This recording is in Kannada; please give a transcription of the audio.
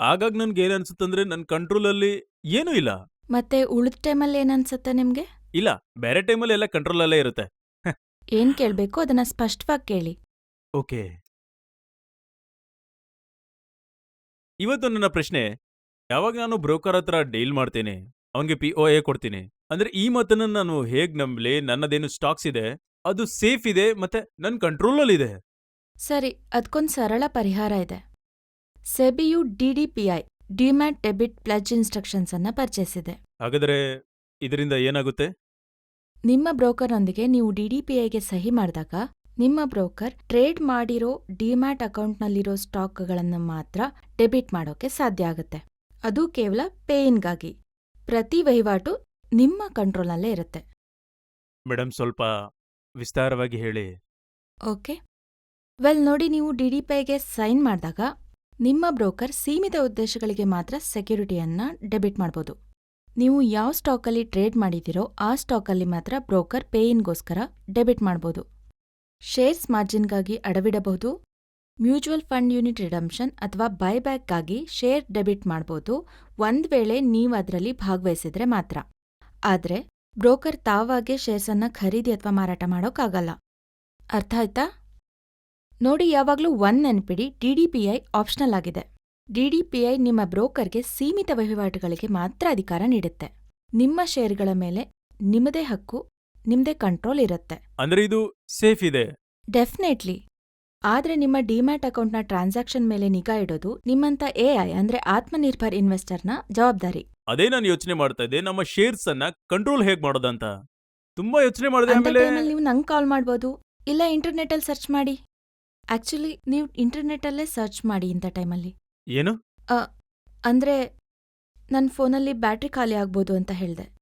ಆಗಾಗ ನನ್ಗೆ ಏನ್ ಅನ್ಸುತ್ತಂದ್ರೆ ನನ್ ಕಂಟ್ರೋಲಲ್ಲಿ ಏನೂ ಇಲ್ಲ. ಮತ್ತೆ ಉಳಿದ ಟೈಮಲ್ಲಿ ಏನನ್ಸತ್ತೆ ನಿಮ್ಗೆ? ಇಲ್ಲ ಬೇರೆ ಟೈಮಲ್ಲಿ ಎಲ್ಲ ಕಂಟ್ರೋಲಲ್ಲೇ ಇರುತ್ತೆ. ಏನ್ ಕೇಳ್ಬೇಕು? ಅದನ್ನ ಸ್ಪಷ್ಟವಾಗಿ ಕೇಳಿ. ಓಕೆ. ಇವತ್ತು ನನ್ನ ಪ್ರಶ್ನೆ ಯಾವಾಗ ನಾನು ಬ್ರೋಕರ್ ಹತ್ರ ಡೀಲ್ ಮಾಡ್ತೀನಿ ಅವನಿಗೆ ಪಿ ಒ ಎ ಕೊಡ್ತೀನಿ ಅಂದ್ರೆ ಈ ಮತನ ನಾನು ಹೇಗ್ ನಂಬಲಿ ನನ್ನದೇನು ಸ್ಟಾಕ್ಸ್ ಇದೆ ಅದು ಸೇಫ್ ಇದೆ ಮತ್ತೆ ನನ್ನ ಕಂಟ್ರೋಲಲ್ಲಿದೆ ಸರಿ ಅದಕ್ಕೊಂದು ಸರಳ ಪರಿಹಾರ ಇದೆ. ಸೆಬಿಯು DDPI demat debit pledge instructions ಅನ್ನ ಪರಿಚಯಿಸಿದೆ. ಹಾಗಾದರೆ ಇದರಿಂದ ಏನಾಗುತ್ತೆ? ನಿಮ್ಮ ಬ್ರೋಕರ್ನೊಂದಿಗೆ ನೀವು ಡಿಡಿಪಿಐಗೆ ಸಹಿ ಮಾಡಿದಾಗ ನಿಮ್ಮ ಬ್ರೋಕರ್ ಟ್ರೇಡ್ ಮಾಡಿರೋ ಡಿಮ್ಯಾಟ್ ಅಕೌಂಟ್ನಲ್ಲಿರೋ ಸ್ಟಾಕ್ಗಳನ್ನು ಮಾತ್ರ ಡೆಬಿಟ್ ಮಾಡೋಕೆ ಸಾಧ್ಯ ಆಗುತ್ತೆ. ಅದು ಕೇವಲ ಪೇಯಿನ್ಗಾಗಿ ಪ್ರತಿ ವಹಿವಾಟು ನಿಮ್ಮ ಕಂಟ್ರೋಲ್ನಲ್ಲೇ ಇರುತ್ತೆ. ಮೇಡಮ್ ಸ್ವಲ್ಪ ವಿಸ್ತಾರವಾಗಿ ಹೇಳಿ. ಓಕೆ. ವೆಲ್ ನೋಡಿ ನೀವು ಡಿಡಿಪಿಐಗೆ ಸೈನ್ ಮಾಡಿದಾಗ ನಿಮ್ಮ ಬ್ರೋಕರ್ ಸೀಮಿತ ಉದ್ದೇಶಗಳಿಗೆ ಮಾತ್ರ ಸೆಕ್ಯೂರಿಟಿಯನ್ನ ಡೆಬಿಟ್ ಮಾಡ್ಬೋದು. ನೀವು ಯಾವ ಸ್ಟಾಕಲ್ಲಿ ಟ್ರೇಡ್ ಮಾಡಿದಿರೋ ಆ ಸ್ಟಾಕಲ್ಲಿ ಮಾತ್ರ ಬ್ರೋಕರ್ ಪೇಯಿನ್ಗೋಸ್ಕರ ಡೆಬಿಟ್ ಮಾಡ್ಬೋದು. ಶೇರ್ಸ್ ಮಾರ್ಜಿನ್ಗಾಗಿ ಅಡವಿಡಬಹುದು. ಮ್ಯೂಚುವಲ್ ಫಂಡ್ ಯೂನಿಟ್ ರಿಡಂಪ್ಷನ್ ಅಥವಾ ಬೈಬ್ಯಾಕ್ಗಾಗಿ ಶೇರ್ ಡೆಬಿಟ್ ಮಾಡ್ಬೋದು. ಒಂದ್ ವೇಳೆ ನೀವು ಅದರಲ್ಲಿ ಭಾಗವಹಿಸಿದ್ರೆ ಮಾತ್ರ. ಆದರೆ ಬ್ರೋಕರ್ ತಾವಾಗೆ ಶೇರ್ಸನ್ನ ಖರೀದಿ ಅಥವಾ ಮಾರಾಟ ಮಾಡೋಕ್ಕಾಗಲ್ಲ. ಅರ್ಥ ಆಯ್ತಾ? ನೋಡಿ ಯಾವಾಗ್ಲೂ ಒನ್ ನೆನ್ಪಿಡಿ ಡಿಡಿಪಿಐ ಆಪ್ಷನಲ್ ಆಗಿದೆ. ಡಿಡಿಪಿಐ ನಿಮ್ಮ ಬ್ರೋಕರ್ಗೆ ಸೀಮಿತ ವಹಿವಾಟುಗಳಿಗೆ ಮಾತ್ರ ಅಧಿಕಾರ ನೀಡುತ್ತೆ. ನಿಮ್ಮ ಶೇರ್ಗಳ ಮೇಲೆ ನಿಮ್ಮದೇ ಹಕ್ಕು ನಿಮ್ದೇ ಕಂಟ್ರೋಲ್ ಇರುತ್ತೆ. ಅಂದ್ರೆ ಇದು ಸೇಫ್ ಇದೆ? ಡೆಫಿನೆಟ್ಲಿ ಆದ್ರೆ ನಿಮ್ಮ ಡಿಮ್ಯಾಟ್ ಅಕೌಂಟ್ನ ಟ್ರಾನ್ಸಾಕ್ಷನ್ ಮೇಲೆ ನಿಗಾ ಇಡೋದು ನಿಮ್ಮಂತ ಎಐ ಅಂದ್ರೆ ಆತ್ಮನಿರ್ಭರ್ ಇನ್ವೆಸ್ಟರ್ನ ಜವಾಬ್ದಾರಿ. ಅದೇ ನಾನು ಯೋಚನೆ ಮಾಡ್ತಾ ಇದ್ದೆ ನಮ್ಮ ಶೇರ್ಸ್ ಅನ್ನ ಕಂಟ್ರೋಲ್ ಹೇಗ್ ಮಾಡೋದಂತ. ತುಂಬಾ ಯೋಚನೆ ಮಾಡಿದೆ ಆಮೇಲೆ ನೀವು ನಂಗೆ ಕಾಲ್ ಮಾಡ್ಬೋದು. ಇಲ್ಲ ಇಂಟರ್ನೆಟ್ ಅಲ್ಲಿ ಸರ್ಚ್ ಮಾಡಿ. ಆಕ್ಚುಲಿ ನೀವು ಇಂಟರ್ನೆಟ್ಟಲ್ಲೇ ಸರ್ಚ್ ಮಾಡಿ ಇಂಥ ಟೈಮಲ್ಲಿ ಏನು? ಅಂದ್ರೆ ನನ್ನ ಫೋನಲ್ಲಿ ಬ್ಯಾಟ್ರಿ ಖಾಲಿ ಆಗ್ಬೋದು ಅಂತ ಹೇಳ್ದೆ.